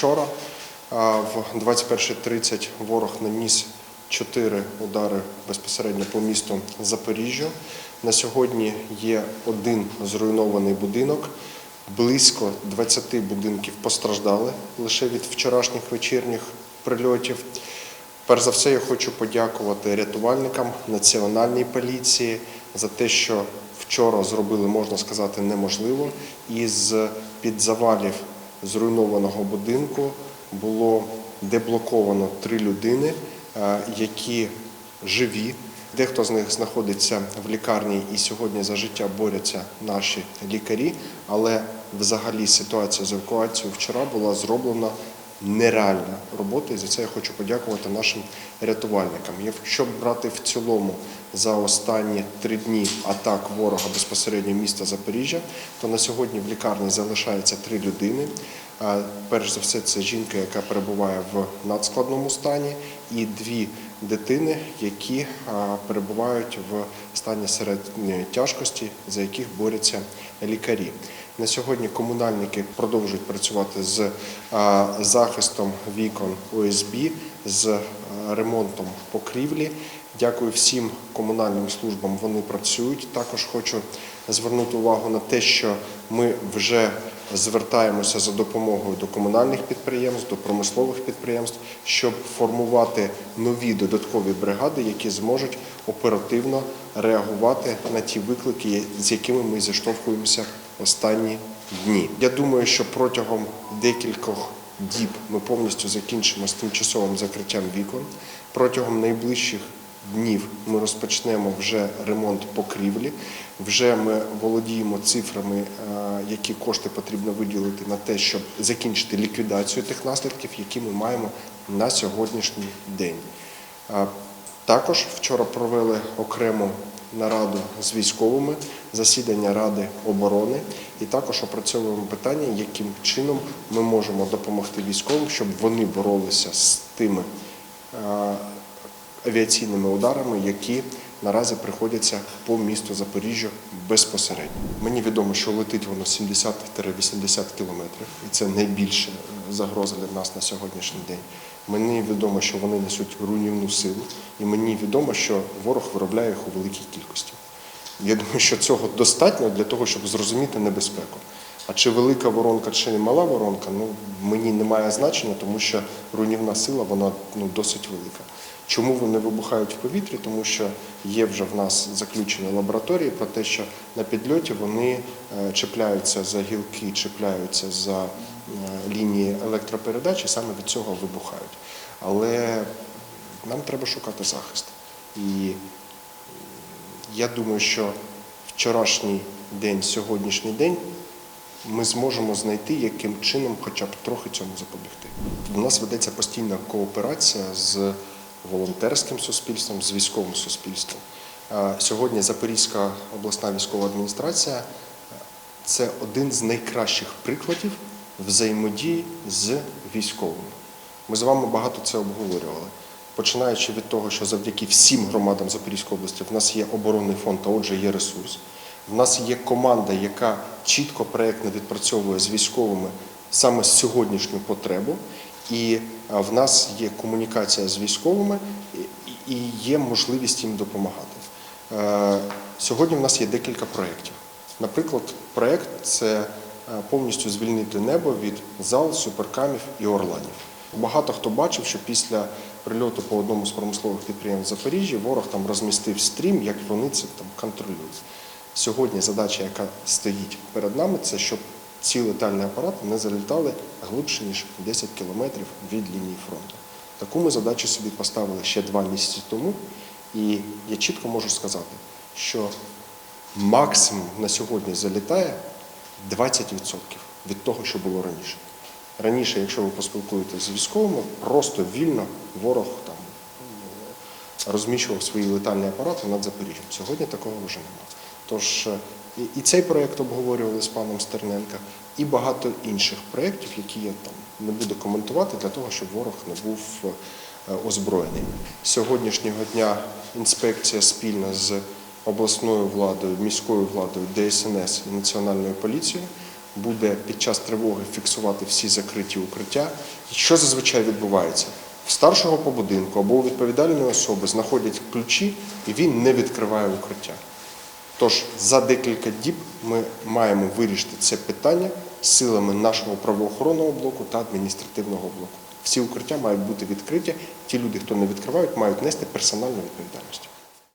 вчора. В 21.30 ворог наніс чотири удари безпосередньо по місту Запоріжжя. На сьогодні є один зруйнований будинок. Близько 20 будинків постраждали лише від вчорашніх вечірніх прильотів. Перш за все, я хочу подякувати рятувальникам Національній поліції за те, що вчора зробили, можна сказати, неможливо. Із під завалів зруйнованого будинку було деблоковано три людини, е, які живі. Дехто з них знаходиться в лікарні і сьогодні за життя борються наші лікарі, але взагалі ситуація з евакуацією вчора була зроблена нереальна робота, і за це я хочу подякувати нашим рятувальникам. Якщо брати в цілому за останні три дні атак ворога безпосередньо міста Запоріжжя, то на сьогодні в лікарні залишається три людини. Перш за все, це жінка, яка перебуває в надскладному стані, і дві дитини, які перебувають в стані середньої тяжкості, за яких борються лікарі. На сьогодні комунальники продовжують працювати з захистом вікон ОСБ, з ремонтом покрівлі. Дякую всім комунальним службам. Вони працюють. Також хочу звернути увагу на те, що ми вже звертаємося за допомогою до комунальних підприємств, до промислових підприємств, щоб формувати нові додаткові бригади, які зможуть оперативно реагувати на ті виклики, з якими ми зіштовхуємося останні дні. Я думаю, що протягом декількох діб ми повністю закінчимо з тимчасовим закриттям вікон. Протягом найближчих днів ми розпочнемо вже ремонт покрівлі. Вже ми володіємо цифрами, е, які кошти потрібно виділити на те, щоб закінчити ліквідацію тих наслідків, які ми маємо на сьогоднішній день. Е, Також вчора провели окрему нараду з військовими, засідання Ради оборони, і також опрацьовуємо питання, яким чином ми можемо допомогти військовим, щоб вони боролися з тими е, авіаційними ударами, які наразі приходяться по місту Запоріжжя безпосередньо. Мені відомо, що летить воно 70-80 кілометрів, і це найбільша е, загроза для нас на сьогоднішній день. Мені відомо, що вони несуть руйнівну силу, і мені відомо, що ворог виробляє їх у великій кількості. Я думаю, що цього достатньо для того, щоб зрозуміти небезпеку. А чи велика воронка, чи мала воронка, ну мені немає значення, тому що руйнівна сила вона ну, досить велика. Чому вони вибухають в повітрі? Тому що є вже в нас заключені лабораторії про те, що на підльоті вони е, чіпляються за гілки, чіпляються за е, лінії електропередач і саме від цього вибухають. Але нам треба шукати захист. І я думаю, що вчорашній день, сьогоднішній день ми зможемо знайти, яким чином хоча б трохи цьому запобігти. У нас ведеться постійна кооперація з волонтерським суспільством, з військовим суспільством. Сьогодні Запорізька обласна військова адміністрація е, це один з найкращих прикладів взаємодії з військовими. Ми з вами багато це обговорювали. Починаючи від того, що завдяки всім громадам Запорізької області в нас є оборонний фонд, а отже є ресурс. В нас є команда, яка чітко проєктно відпрацьовує з військовими саме сьогоднішню потребу, і в нас є комунікація з військовими і- є можливість їм допомагати. Е, Сьогодні в нас є декілька проєктів. Наприклад, проєкт це е, повністю звільнити небо від зал, суперкамів і орланів. Багато хто бачив, що після прильоту по одному з промислових підприємств Запоріжжя ворог там розмістив стрім, як вони це там контролюють. Сьогодні задача, яка стоїть перед нами, це щоб ці летальні апарати не залітали глибше, ніж 10 кілометрів від лінії фронту. Таку ми задачу собі поставили ще два місяці тому, і я чітко можу сказати, що максимум на сьогодні залітає 20% від того, що було раніше. Раніше, якщо ви поспілкуєтеся з військовими, просто вільно ворог там е, розміщував свої летальні апарати над Запоріжжям. Сьогодні такого вже немає. Тож е, і- цей проєкт обговорювали з паном Стерненка, і багато інших проєктів, які я там не буду коментувати, для того, щоб ворог не був е, озброєний. Сьогоднішнього дня інспекція спільно з обласною владою, міською владою, ДСНС і Національною поліцією буде під час тривоги фіксувати всі закриті укриття. Що зазвичай відбувається? В старшого по будинку або у відповідальної особи знаходять ключі, і він не відкриває укриття. Тож за декілька діб ми маємо вирішити це питання силами нашого правоохоронного блоку та адміністративного блоку. Всі укриття мають бути відкриті. Ті люди, хто не відкривають, мають нести персональну відповідальність.